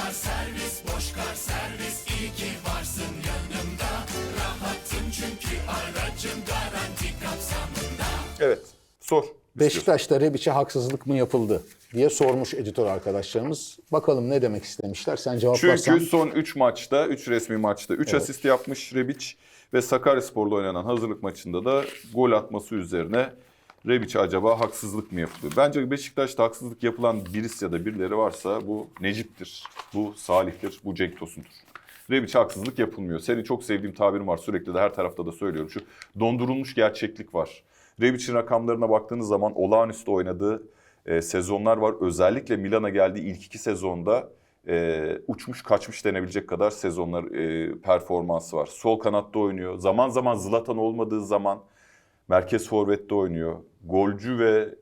kar servis, boş kar servis. İyi ki varsın yanımda. Rahatım çünkü aracım garanti kapsamında. Evet. Sor. Beşiktaş'ta Rebic'e haksızlık mı yapıldı diye sormuş editör arkadaşlarımız. Bakalım ne demek istemişler. Sen cevaplarsan. Çünkü son 3 maçta, 3 resmi maçta 3 asist yapmış Rebic ve Sakaryaspor'la oynanan hazırlık maçında da gol atması üzerine Rebic acaba haksızlık mı yapılıyor? Bence Beşiktaş'ta haksızlık yapılan birisi ya da birileri varsa bu Necip'tir, bu Salih'tir, bu Cenk Tosun'dur. Rebic'e haksızlık yapılmıyor. Senin çok sevdiğim tabirin var sürekli de her tarafta da söylüyorum. Şu dondurulmuş gerçeklik var. Rebic'in rakamlarına baktığınız zaman olağanüstü oynadığı e, sezonlar var. Özellikle Milan'a geldiği ilk iki sezonda e, uçmuş kaçmış denebilecek kadar sezonlar e, performansı var. Sol kanatta oynuyor. Zaman zaman Zlatan olmadığı zaman merkez forvette oynuyor. Golcü ve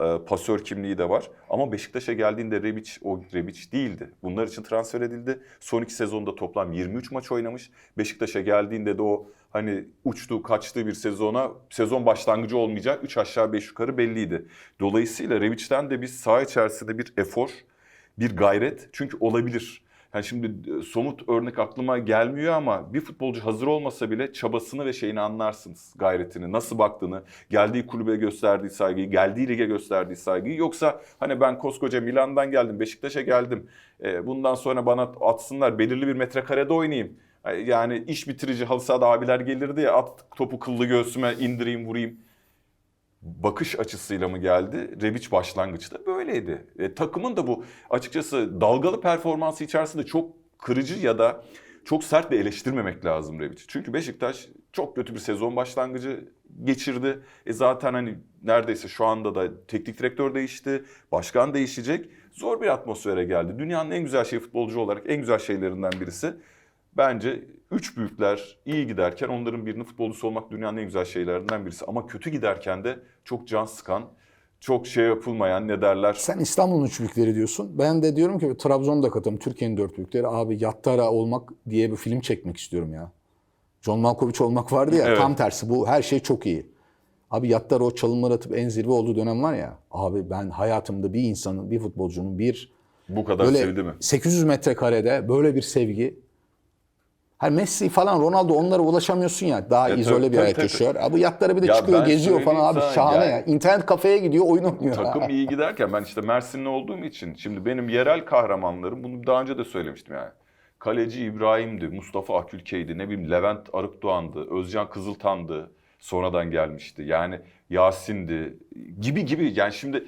e, pasör kimliği de var. Ama Beşiktaş'a geldiğinde Rebic o Rebic değildi. Bunlar için transfer edildi. Son iki sezonda toplam 23 maç oynamış. Beşiktaş'a geldiğinde de o hani uçtuğu kaçtığı bir sezona sezon başlangıcı olmayacak. 3 aşağı 5 yukarı belliydi. Dolayısıyla Rebic'ten de biz saha içerisinde bir efor, bir gayret. Çünkü olabilir. Yani şimdi e, somut örnek aklıma gelmiyor ama bir futbolcu hazır olmasa bile çabasını ve şeyini anlarsınız. Gayretini, nasıl baktığını, geldiği kulübe gösterdiği saygıyı, geldiği lige gösterdiği saygıyı. Yoksa hani ben koskoca Milan'dan geldim, Beşiktaş'a geldim. e, bundan sonra bana atsınlar, belirli bir metrekarede oynayayım. Yani iş bitirici halı sahada abiler gelirdi ya at topu kıllı göğsüme indireyim vurayım bakış açısıyla mı geldi? Rebic başlangıçta böyleydi. E, takımın da bu açıkçası dalgalı performansı içerisinde çok kırıcı ya da çok sert de eleştirmemek lazım Rebic. Çünkü Beşiktaş çok kötü bir sezon başlangıcı geçirdi. E zaten hani neredeyse şu anda da teknik direktör değişti, başkan değişecek. Zor bir atmosfere geldi. Dünyanın en güzel şey futbolcu olarak en güzel şeylerinden birisi. Bence üç büyükler iyi giderken onların birinin futbolcusu olmak dünyanın en güzel şeylerinden birisi. Ama kötü giderken de çok can sıkan, çok şey yapılmayan ne derler. Sen İstanbul'un üç büyükleri diyorsun. Ben de diyorum ki Trabzon'da katım. Türkiye'nin dört büyükleri. Abi Yattara olmak diye bir film çekmek istiyorum ya. John Malkovich olmak vardı ya. Evet. Tam tersi. Bu her şey çok iyi. Abi Yattara o çalımlar atıp en zirve olduğu dönem var ya. Abi ben hayatımda bir insanın, bir futbolcunun bir Bu kadar böyle sevdi mi? 800 metrekarede böyle bir sevgi. Hani Messi falan Ronaldo onlara ulaşamıyorsun ya. Daha E, izole tabii, bir hayat yaşıyor. Abi yatlara bir de Ya çıkıyor, geziyor falan abi şahane yani- ya. İnternet kafeye gidiyor, oyun oynuyor. Takım iyi giderken ben işte Mersinli olduğum için şimdi benim yerel kahramanlarım bunu daha önce de söylemiştim yani. Kaleci İbrahim'di, Mustafa Akülkey'di, ne bileyim Levent Arıkdoğan'dı, Özcan Kızıltan'dı sonradan gelmişti. Yani Yasin'di gibi gibi yani şimdi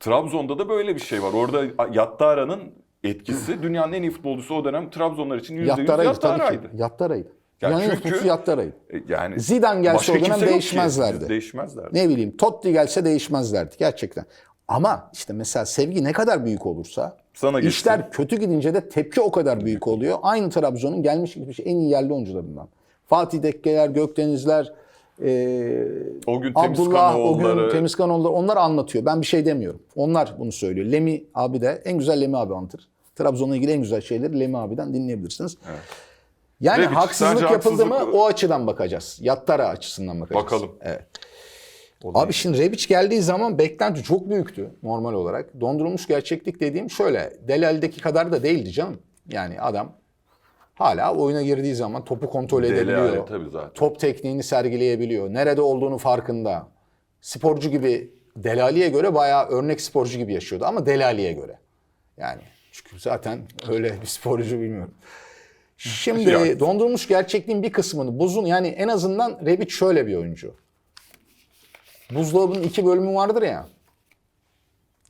Trabzon'da da böyle bir şey var. Orada Yattara'nın etkisi dünyanın en iyi futbolcusu o dönem Trabzonlar için %100 Yattara'ydı Yattara'ydı. Yani en çünkü- futbolcusu Yattara'ydı. E, Yani Zidane gelse o dönem ki. değişmezlerdi. Değişmezlerdi. Ne bileyim Totti gelse değişmezlerdi gerçekten. Ama işte mesela sevgi ne kadar büyük olursa Sana geçti. işler kötü gidince de tepki o kadar büyük oluyor. Aynı Trabzon'un gelmiş gitmiş en iyi yerli oyuncularından. Fatih Dekkeler, Gökdenizler, eee O gün Abdullah, o gün Temizkanoğulları onlar anlatıyor. Ben bir şey demiyorum. Onlar bunu söylüyor. Lemi abi de en güzel Lemi abi anlatır. Trabzon'la ilgili en güzel şeyleri Lemi abiden dinleyebilirsiniz. Yani Rebic, haksızlık yapıldı mı o açıdan bakacağız. Yattara açısından bakacağız. Bakalım. Evet. Abi şimdi Rebic geldiği zaman beklenti çok büyüktü normal olarak. Dondurulmuş gerçeklik dediğim şöyle. Delali'deki kadar da değildi canım. Yani adam hala oyuna girdiği zaman topu kontrol edebiliyor. Alli tabii zaten. Top tekniğini sergileyebiliyor. Nerede olduğunu farkında. Sporcu gibi Delali'ye göre bayağı örnek sporcu gibi yaşıyordu ama Delali'ye göre. Yani çünkü zaten öyle bir sporcu bilmiyorum. Şimdi Yani. dondurulmuş gerçekliğin bir kısmını buzun yani en azından Rebic şöyle bir oyuncu. Buzdolabının iki bölümü vardır ya.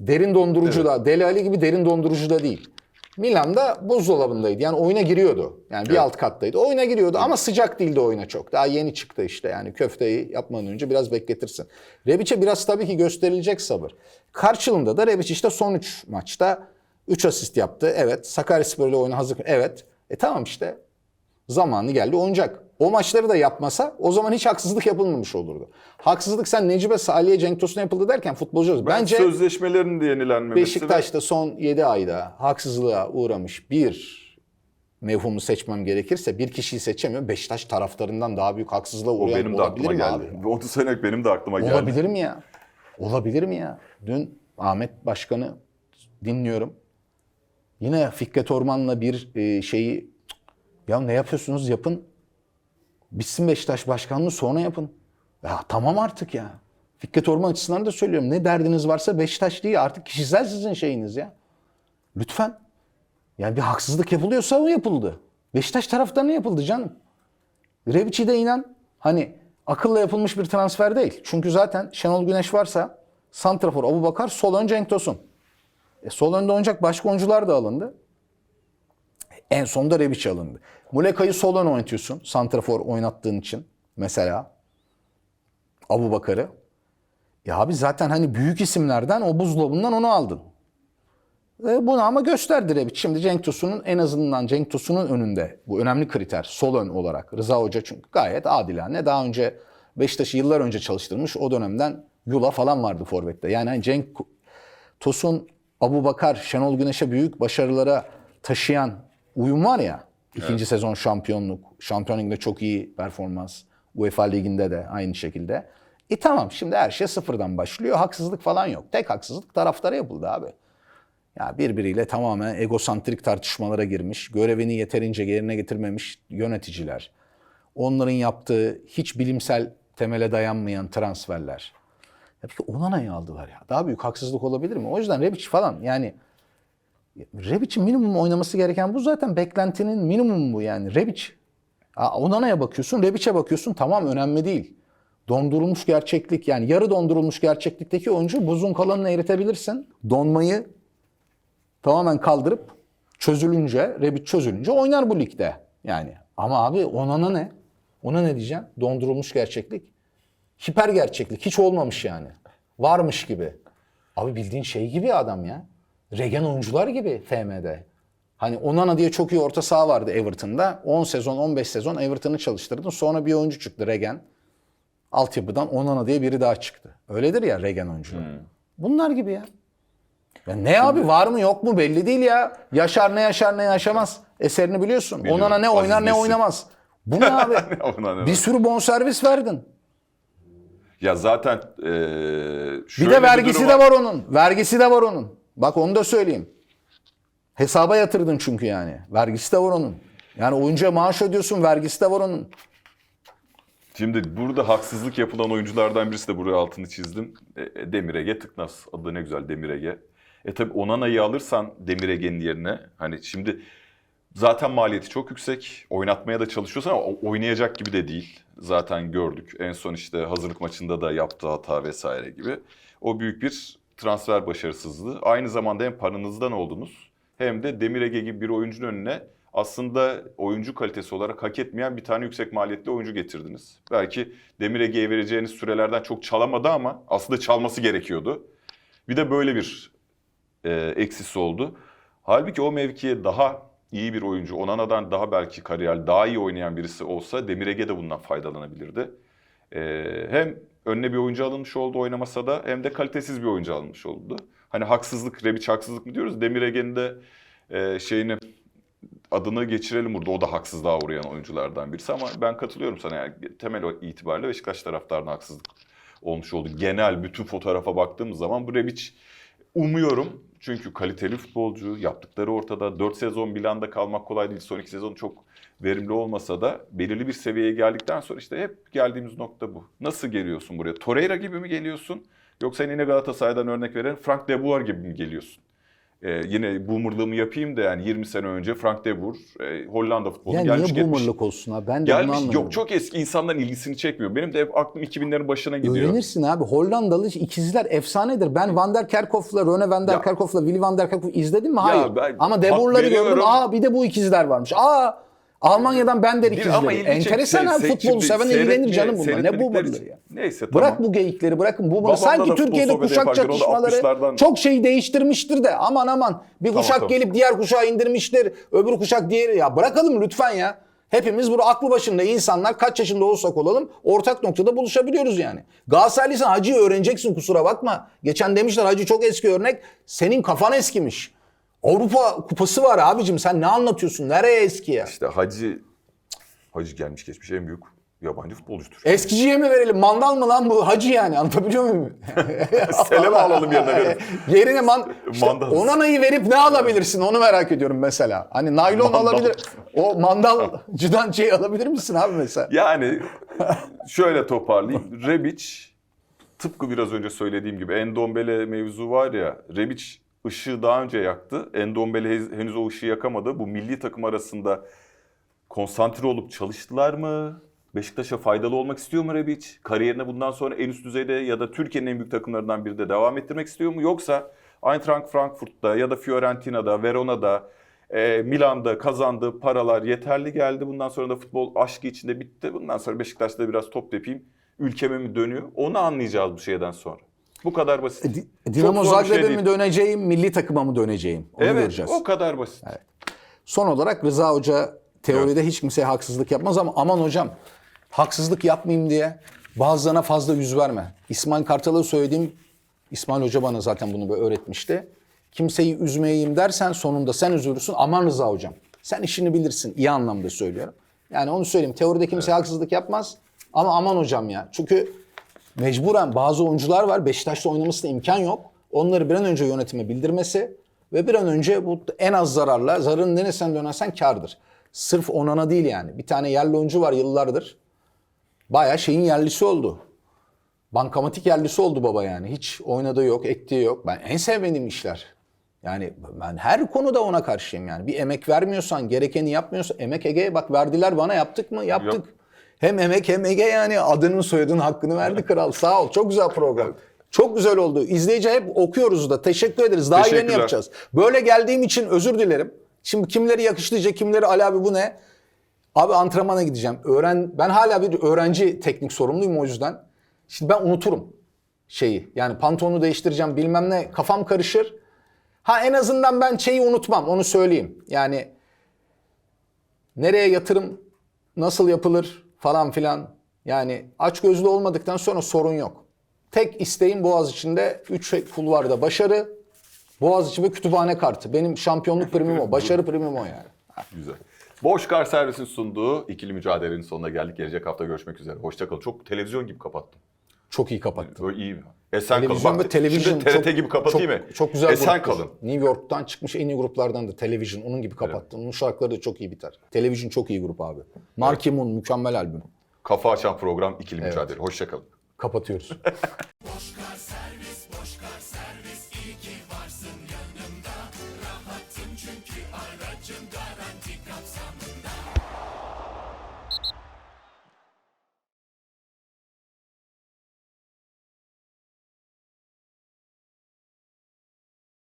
Derin dondurucu da, Deli Ali gibi derin dondurucu da değil. Milan'da buzdolabındaydı. Yani oyuna giriyordu. Yani bir alt kattaydı. Oyuna giriyordu ama sıcak değildi oyuna çok. Daha yeni çıktı işte yani köfteyi yapmadan önce biraz bekletirsin. Rebic'e biraz tabii ki gösterilecek sabır. Karşılığında da Rebic işte son 3 maçta 3 asist yaptı. Evet. Sakaryaspor ile oyuna hazır. Evet. E tamam işte. Zamanı geldi oynayacak. O maçları da yapmasa o zaman hiç haksızlık yapılmamış olurdu. Haksızlık sen Necip'e, Salih'e, Cenk Tosun'a yapıldı derken futbolcu Bence sözleşmelerinin de yenilenmemesi. Beşiktaş'ta son 7 ayda haksızlığa uğramış bir mevhumu seçmem gerekirse bir kişiyi seçemiyorum. Beşiktaş taraftarından daha büyük haksızlığa O uğrayan benim de aklıma mi geldi. abi? Onu söylemek benim de aklıma geldi. Olabilir mi ya? Olabilir mi ya? Dün Ahmet Başkan'ı dinliyorum. Yine Fikret Orman'la bir e, şeyi ya ne yapıyorsunuz yapın. Bitsin Beşiktaş başkanlığı sonra yapın. Ya tamam artık ya. Fikret Orman açısından da söylüyorum. Ne derdiniz varsa Beşiktaş değil artık kişisel sizin şeyiniz ya. Lütfen. Yani bir haksızlık yapılıyorsa o yapıldı. Beşiktaş taraftarına yapıldı canım. Rebiç'i de inan hani akılla yapılmış bir transfer değil. Çünkü zaten Şenol Güneş varsa Santrafor, Abu Bakar, sol ön Cenk Tosun. E, sol önde oynayacak başka oyuncular da alındı. En sonunda Rebic alındı. Muleka'yı sol ön oynatıyorsun. Santrafor oynattığın için mesela. Abu Bakar'ı. Ya abi zaten hani büyük isimlerden o buzdolabından onu aldın. E, bunu ama gösterdi Rebic. Şimdi Cenk Tosun'un en azından Cenk Tosun'un önünde bu önemli kriter sol ön olarak. Rıza Hoca çünkü gayet adilane. Daha önce Beşiktaş'ı yıllar önce çalıştırmış. O dönemden Yula falan vardı forvette. Yani hani Cenk Tosun, Abu Bakar, Şenol Güneş'e büyük başarılara taşıyan uyum var ya. ikinci sezon şampiyonluk. Şampiyon Ligi'nde çok iyi performans. UEFA Ligi'nde de aynı şekilde. E tamam şimdi her şey sıfırdan başlıyor. Haksızlık falan yok. Tek haksızlık taraftara yapıldı abi. Ya birbiriyle tamamen egosantrik tartışmalara girmiş, görevini yeterince yerine getirmemiş yöneticiler. Onların yaptığı hiç bilimsel temele dayanmayan transferler. Ya peki Onana'yı aldılar ya. Daha büyük haksızlık olabilir mi? O yüzden Rebic falan yani Rebic'in minimum oynaması gereken bu zaten beklentinin minimumu bu yani. Rebic. Onana'ya bakıyorsun, Rebic'e bakıyorsun tamam önemli değil. Dondurulmuş gerçeklik yani yarı dondurulmuş gerçeklikteki oyuncu buzun kalanını eritebilirsin. Donmayı tamamen kaldırıp çözülünce, Rebic çözülünce oynar bu ligde. Yani ama abi Onana ne? Ona ne diyeceğim? Dondurulmuş gerçeklik. Hiper gerçeklik. Hiç olmamış yani. Varmış gibi. Abi bildiğin şey gibi adam ya. Regen oyuncular gibi FM'de. Hani Onana diye çok iyi orta saha vardı Everton'da. 10 sezon, 15 sezon Everton'ı çalıştırdın. Sonra bir oyuncu çıktı Regen. Altyapıdan Onana diye biri daha çıktı. Öyledir ya Regen oyuncular. Bunlar gibi ya. Ya ne abi var mı yok mu belli değil ya. Yaşar ne yaşar ne yaşamaz. Eserini biliyorsun. Biliyorum. Onana ne oynar Aziz ne Nesin. oynamaz. Bu ne abi? Ne bir sürü bonservis verdin. Ya zaten Bir şöyle de vergisi durum de var onun. Vergisi de var onun. Bak onu da söyleyeyim. Hesaba yatırdın çünkü yani. Vergisi de var onun. Yani oyuncuya maaş ödüyorsun, vergisi de var onun. Şimdi burada haksızlık yapılan oyunculardan birisi de buraya altını çizdim. E, e, Demir Ege Tıknaz. Adı ne güzel Demir Ege. E tabi Onana'yı alırsan Demir Ege'nin yerine hani şimdi zaten maliyeti çok yüksek. Oynatmaya da çalışıyorsun ama oynayacak gibi de değil. Zaten gördük. En son işte hazırlık maçında da yaptığı hata vesaire gibi. O büyük bir transfer başarısızlığı. Aynı zamanda hem paranızdan oldunuz hem de Demir Ege gibi bir oyuncunun önüne aslında oyuncu kalitesi olarak hak etmeyen bir tane yüksek maliyetli oyuncu getirdiniz. Belki Demir Ege'ye vereceğiniz sürelerden çok çalamadı ama aslında çalması gerekiyordu. Bir de böyle bir e, eksisi oldu. Halbuki o mevkiye daha iyi bir oyuncu, Onana'dan daha belki kariyer, daha iyi oynayan birisi olsa Demir Ege de bundan faydalanabilirdi. E, hem önüne bir oyuncu alınmış oldu oynamasa da hem de kalitesiz bir oyuncu alınmış oldu. Hani haksızlık, Rebic haksızlık mı diyoruz? Demir Ege'nin de e, şeyini adını geçirelim burada. O da haksızlığa uğrayan oyunculardan birisi ama ben katılıyorum sana. Yani temel itibariyle Beşiktaş taraftarına haksızlık olmuş oldu. Genel bütün fotoğrafa baktığımız zaman bu Rebic umuyorum çünkü kaliteli futbolcu yaptıkları ortada. 4 sezon Milan'da kalmak kolay değil. Son iki sezon çok verimli olmasa da belirli bir seviyeye geldikten sonra işte hep geldiğimiz nokta bu. Nasıl geliyorsun buraya? Torreira gibi mi geliyorsun? Yoksa yine Galatasaray'dan örnek veren Frank de Boer gibi mi geliyorsun? Ee, yine boomerlığımı yapayım da yani 20 sene önce Frank de Boer e, Hollanda futbolu Ya gelmiş niye boomerlık olsun abi? Ben de bunu Gelmiş anlamıyorum. yok çok eski insanların ilgisini çekmiyor. Benim de hep aklım 2000'lerin başına gidiyor. Öğrenirsin abi. Hollandalı ikizler efsanedir. Ben Van der Kerkhof'la, Rone Van der Ya. Kerkhof'la, Willy Van der Kerkhoff izledim mi? Hayır. ben Ama De Boer'ları gördüm. Aa bir de bu ikizler varmış. Aa Almanya'dan ben der Bir ikizleri. Enteresan abi futbolu seven ilgilenir canım bunlar. Ne için- ya. Neyse Bırak tamam. bu geyikleri bırakın. Bu Babamla sanki Türkiye'de kuşak çatışmaları 60'lardan çok şeyi değiştirmiştir de aman aman. Bir Tamam, kuşak tamam. gelip diğer kuşağı indirmiştir. Öbür kuşak diğeri. Ya bırakalım lütfen ya. Hepimiz burada aklı başında insanlar kaç yaşında olsak olalım ortak noktada buluşabiliyoruz yani. Galatasaraylıysan Hacı'yı öğreneceksin kusura bakma. Geçen demişler Hacı çok eski örnek. Senin kafan eskimiş. Avrupa kupası var abicim sen ne anlatıyorsun? Nereye eski ya? İşte Hacı Hacı gelmiş geçmiş en büyük Yabancı futbolcudur. Eskiciye mi verelim? Mandal mı lan bu? Hacı yani anlatabiliyor muyum? Selam'ı alalım yerine verelim. Yerine man, işte Mandal. Onana'yı verip ne alabilirsin onu merak ediyorum mesela. Hani naylon Mandal. alabilir. O mandalcıdan şey alabilir misin abi mesela? Yani şöyle toparlayayım. Rebic tıpkı biraz önce söylediğim gibi Endombele mevzu var ya. Rebic ışığı daha önce yaktı. Endombele henüz o ışığı yakamadı. Bu milli takım arasında konsantre olup çalıştılar mı? Beşiktaş'a faydalı olmak istiyor mu Rebic? Kariyerine bundan sonra en üst düzeyde ya da Türkiye'nin en büyük takımlarından biri de devam ettirmek istiyor mu? Yoksa Eintracht Frankfurt'ta ya da Fiorentina'da, Verona'da, e, Milan'da kazandığı paralar yeterli geldi. Bundan sonra da futbol aşkı içinde bitti. Bundan sonra Beşiktaş'ta biraz top tepeyim. Ülkeme mi dönüyor? Onu anlayacağız bu şeyden sonra. Bu kadar basit. Di- Dinamo Çok zor bir şey Zagreb'e değil. mi döneceğim, milli takıma mı döneceğim? Onu Evet, göreceğiz. o kadar basit. Son olarak Rıza Hoca teoride hiç kimseye haksızlık yapmaz ama aman hocam haksızlık yapmayayım diye bazılarına fazla yüz verme. İsmail Kartal'a söylediğim, İsmail Hoca bana zaten bunu böyle öğretmişti. Kimseyi üzmeyeyim dersen sonunda sen üzülürsün. Aman Rıza Hocam. Sen işini bilirsin. iyi anlamda söylüyorum. Yani onu söyleyeyim. Teoride kimseye haksızlık yapmaz. Ama aman hocam ya. Çünkü mecburen bazı oyuncular var. Beşiktaş'ta oynamasına imkan yok. Onları bir an önce yönetime bildirmesi ve bir an önce bu en az zararla, zararın neresinden dönersen kardır. Sırf Onana değil yani. Bir tane yerli oyuncu var yıllardır. Bayağı şeyin yerlisi oldu. Bankamatik yerlisi oldu baba yani. Hiç oynadığı yok, ettiği yok. Ben en sevmediğim işler. Yani ben her konuda ona karşıyım yani. Bir emek vermiyorsan, gerekeni yapmıyorsan, emek Ege'ye bak verdiler bana yaptık mı? Yaptık. Yok. Hem emek hem Ege yani adının soyadının hakkını verdi kral. Sağ ol. Çok güzel program. Çok güzel oldu. İzleyici hep okuyoruz da. Teşekkür ederiz. Daha Teşekkürler. yapacağız. Böyle geldiğim için özür dilerim. Şimdi kimleri yakıştıracak, kimleri Ali abi bu ne? Abi antrenmana gideceğim. Öğren ben hala bir öğrenci teknik sorumluyum o yüzden. Şimdi ben unuturum şeyi. Yani pantolonu değiştireceğim bilmem ne kafam karışır. Ha en azından ben şeyi unutmam onu söyleyeyim. Yani nereye yatırım nasıl yapılır falan filan. Yani aç gözlü olmadıktan sonra sorun yok. Tek isteğim Boğaz içinde 3 kulvarda başarı. Boğaz ve kütüphane kartı. Benim şampiyonluk primim o. Başarı primim o yani. Güzel. Boş Kar Servis'in sunduğu ikili mücadelenin sonuna geldik. Gelecek hafta görüşmek üzere. Hoşçakalın. Çok televizyon gibi kapattım. Çok iyi kapattı. Böyle iyi mi? Esen Televizyon kalın. ve televizyon Şimdi TRT çok, gibi kapatayım çok, mı? Çok güzel Esen gruptur. kalın. New York'tan çıkmış en iyi gruplardan da televizyon onun gibi kapattı. Onun şarkıları da çok iyi biter. Televizyon çok iyi grup abi. Marky Moon mükemmel albüm. Kafa açan program ikili mücadele. Hoşçakalın. Kapatıyoruz.